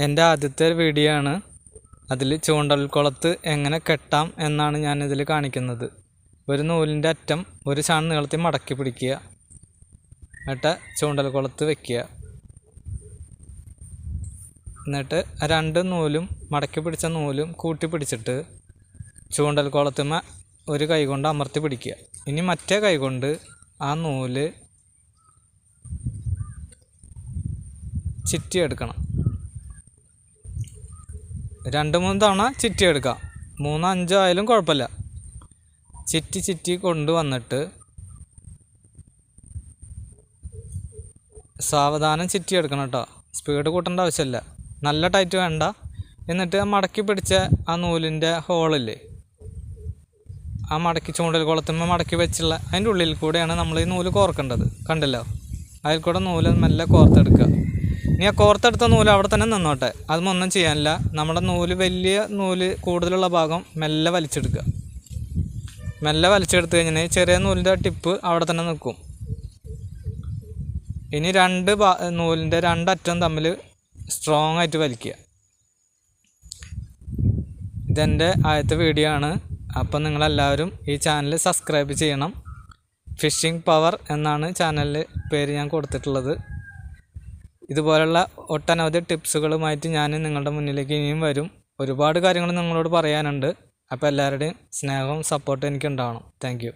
എന്റെ ആദ്യത്തെ വീഡിയോ ആണ്. അതിൽ ചൂണ്ടൽ കുളത്ത് എങ്ങനെ കെട്ടാം എന്നാണ് ഞാൻ ഇതിൽ കാണിക്കുന്നത്. ഒരു നൂലിന്റെ അറ്റം ഒരു ചാൺ നീളത്തിൽ മടക്കി പിടിക്കുക. എന്നിട്ട് ചൂണ്ടൽ കുളത്ത് വെക്കുക. എന്നിട്ട് രണ്ട് നൂലും മടക്കി പിടിച്ച നൂലും കൂട്ടി പിടിച്ചിട്ട് ചൂണ്ടൽ കുളത്തുമ്മ ഒരു കൈ കൊണ്ട് അമർത്തി പിടിക്കുക. ഇനി മറ്റേ കൈ കൊണ്ട് ആ നൂൽ ചിറ്റിയെടുക്കണം. രണ്ട് മൂന്ന് തവണ ചിറ്റി എടുക്കാം. മൂന്ന് ആയാലും കുഴപ്പമില്ല. ചിറ്റി ചിറ്റി കൊണ്ടുവന്നിട്ട് സാവധാനം ചിറ്റി എടുക്കണം കേട്ടോ. സ്പീഡ് കൂട്ടേണ്ട ആവശ്യമില്ല. നല്ല ടൈറ്റ് വേണ്ട. എന്നിട്ട് മടക്കി പിടിച്ച ആ നൂലിന്റെ ഹോളില്ലേ? ആ മടക്കി ചൂണ്ടൽ കുളത്തുമ്പോൾ മടക്കി വെച്ചുള്ള അതിന്റെ ഉള്ളിൽ കൂടെയാണ് നമ്മൾ ഈ നൂൽ കോർക്കേണ്ടത്. കണ്ടല്ലോ? അതിൽ കൂടെ നൂൽ മെല്ലെ കോർത്തെടുക്കുക. ഇനി ആ കോർത്തെടുത്ത നൂൽ അവിടെ തന്നെ നിന്നോട്ടെ. ഒന്നും ചെയ്യാനില്ല. നമ്മുടെ നൂൽ വലിയ നൂൽ കൂടുതലുള്ള ഭാഗം മെല്ലെ വലിച്ചെടുക്കുക. മെല്ലെ വലിച്ചെടുത്ത് കഴിഞ്ഞാൽ ചെറിയ നൂലിന്റെ ടിപ്പ് അവിടെ തന്നെ നിൽക്കും. ഇനി രണ്ട് ഭാ നൂലിന്റെ രണ്ടറ്റം തമ്മിൽ സ്ട്രോങ് ആയിട്ട് വലിക്കുക. ഇതെന്റെ ആദ്യത്തെ വീഡിയോ ആണ്. അപ്പം നിങ്ങളെല്ലാവരും ഈ ചാനൽ സബ്സ്ക്രൈബ് ചെയ്യണം. ഫിഷിംഗ് പവർ എന്നാണ് ചാനലിൽ പേര് ഞാൻ കൊടുത്തിട്ടുള്ളത്. ഇതുപോലുള്ള ഒട്ടനവധി ടിപ്സുകളുമായിട്ട് ഞാൻ നിങ്ങളുടെ മുന്നിലേക്ക് ഇനിയും വരും. ഒരുപാട് കാര്യങ്ങൾ നിങ്ങളോട് പറയാനുണ്ട്. അപ്പോൾ എല്ലാവരുടെയും സ്നേഹവും സപ്പോർട്ടും എനിക്കുണ്ടാവണം. താങ്ക്